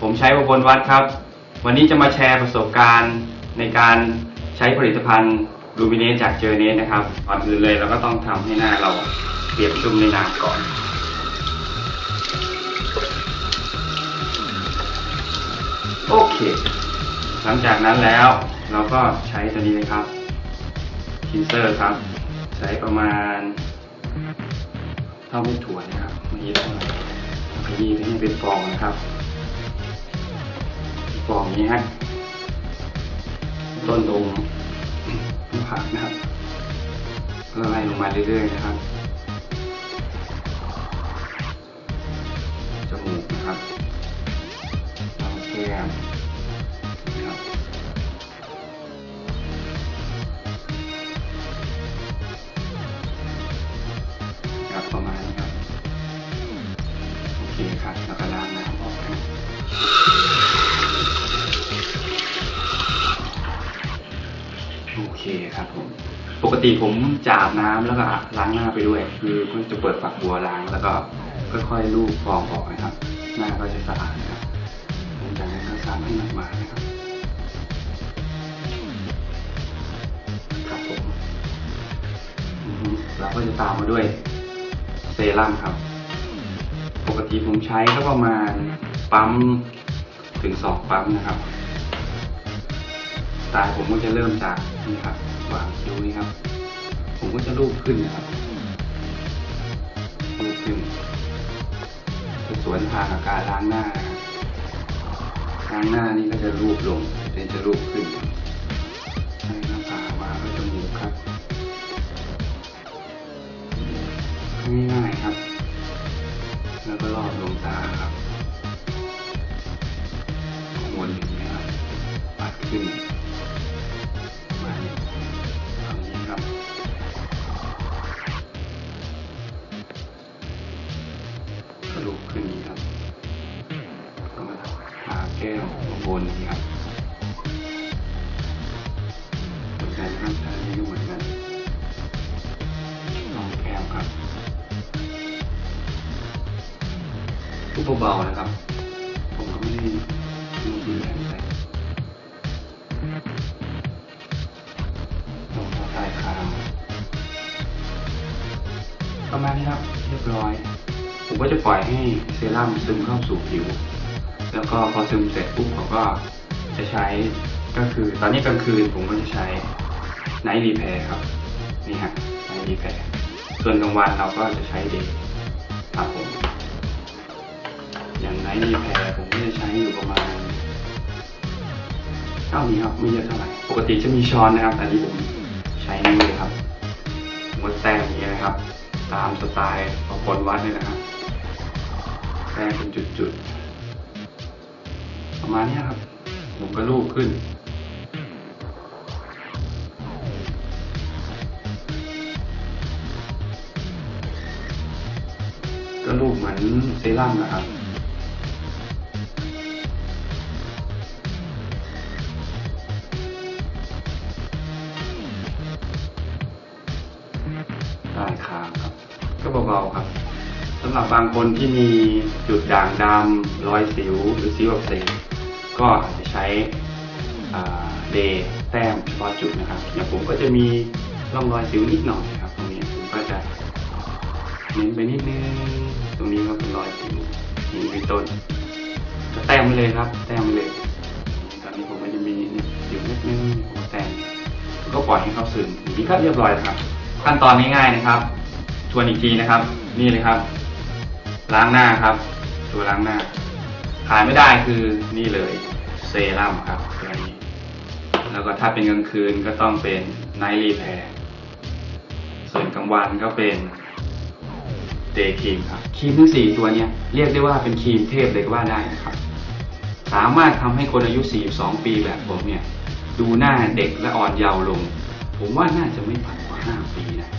ผมใช้ประพลวัดครับ วันนี้จะมาแชร์ประสบการณ์ในการใช้ผลิตภัณฑ์ลูมิเนสจากเจอเนสนะครับ ก่อนอื่นเลยเราก็ต้องทำให้หน้าเราเปียกชุ่มในน้ำก่อนโอเค หลังจากนั้นแล้ว เราก็ใช้ตัวนี้เลยครับคินเซอร์ครับ ใช้ประมาณเท่าไม่ถั่วนะครับไม่เท่าไหร่ขยี้ให้เป็นฟองนะครับ ฟองนี้ฮะต้นตรงผักนะครับไล่ลงมาเรื่อยๆนะครับจมูกนะครับลำแก้ม กติผมจะอาบน้ำแล้วก็ล้างหน้าไปด้วย คือก็จะเปิดฝักบัวล้างแล้วก็ค่อยๆลูบฟองออกนะครับ หน้าก็จะสะอาดนะครับหลังจากนั้นก็ซักให้มันมานะครับครับผมอือฮึเราก็จะตามมาด้วยเซรั่มครับ ปกติผมใช้ก็ประมาณปั๊มถึงสองปั๊มนะครับสไตล์ผมก็จะเริ่มจากนี่ครับวาง รับผมก็จะลูบขึ้นนะครับลูบขึ้นจะสวนทางกับการล้างหน้าล้างหน้านี่ก็จะลูบลงเดี๋ยวจะลูบขึ้นใช้หน้าผากวาก็จะมูกครับง่ายๆครับ แล้วก็รอบดวงตาครับวนอย่างนี้ครับปัดขึ้น ระดูกขึ้นนี้ครับก็มาทาแก้วมาบนนี้ครับเหมือนกันครับอันนี้ก็เหมือนกันลองแก้มครับทุบเบาๆนะครับ ผมก็ไม่ได้ดูดีแรงใส่ลงมาใต้คางประมาณนี้ครับ เรียบร้อย ผมก็จะปล่อยให้เซรั่มซึมเข้าสู่ผิว แล้วก็พอซึมเสร็จปุ๊บผมก็จะใช้ก็คือตอนนี้กลางคืนผมก็จะใช้ไนท์รีแพร์ครับ นี่ฮะไนท์รีแพร์ส่วนกลางวันเราก็จะใช้เดย์ครับผม อย่างไนท์รีแพร์ผมก็จะใช้อยู่ประมาณเท่านี้ครับไม่เยอะเท่าไหร่ปกติจะมีช้อนนะครับแต่ที่ผมใช้นิ้วเลยครับผมก็แต้มอย่างเงี้นะครับ ตามสไตล์ของคนวัดนี่นะครับ เป็นจุดๆ ประมาณนี้ครับ ผมก็ลูบขึ้น ก็ลูบเหมือนเซรั่มนะครับใต้คางครับ ก็เบาๆครับ สำหรับบางคนที่มีจุดด่างดำรอยสิวหรือสิวอักเสบก็อาจจะใช้เดย์แต้มเฉพาะจุดนะครับอย่างผมก็จะมีร่องรอยสิวนิดหน่อยครับ ตรงนี้ผมก็จะเน้นไปนิดนึงตรงนี้ก็เป็นรอยสิวอย่งนี้เป็นต้นก็แต้มไปเลยครับ แต้มไปเลยตอนนี้ผมก็จะมีสิวนิดนึงผมก็แต้มก็ปล่อยให้เขาซึมอย่างนี้ก็เรียบร้อยครับ ขั้นตอนง่ายๆนะครับทวนอีกทีนะครับ นี่เลยครับ ล้างหน้าครับ ตัวล้างหน้าขาดไม่ได้คือนี่เลยเซรั่มครับตัวนี้แล้วก็ถ้าเป็นกลางคืนก็ต้องเป็นไนท์รีแพร์ส่วนกลางวันก็เป็นเดย์ครีมครับครีมทั้งสี่ตัวเนี้ยเรียกได้ว่าเป็นครีมเทพเลยก็ว่าได้นะครับ สามารถทำให้คนอายุ 42 ปีแบบผมเนี่ย ดูหน้าเด็กและอ่อนเยาว์ลง ผมว่าน่าจะไม่ต่ำกว่า 5 ปีนะ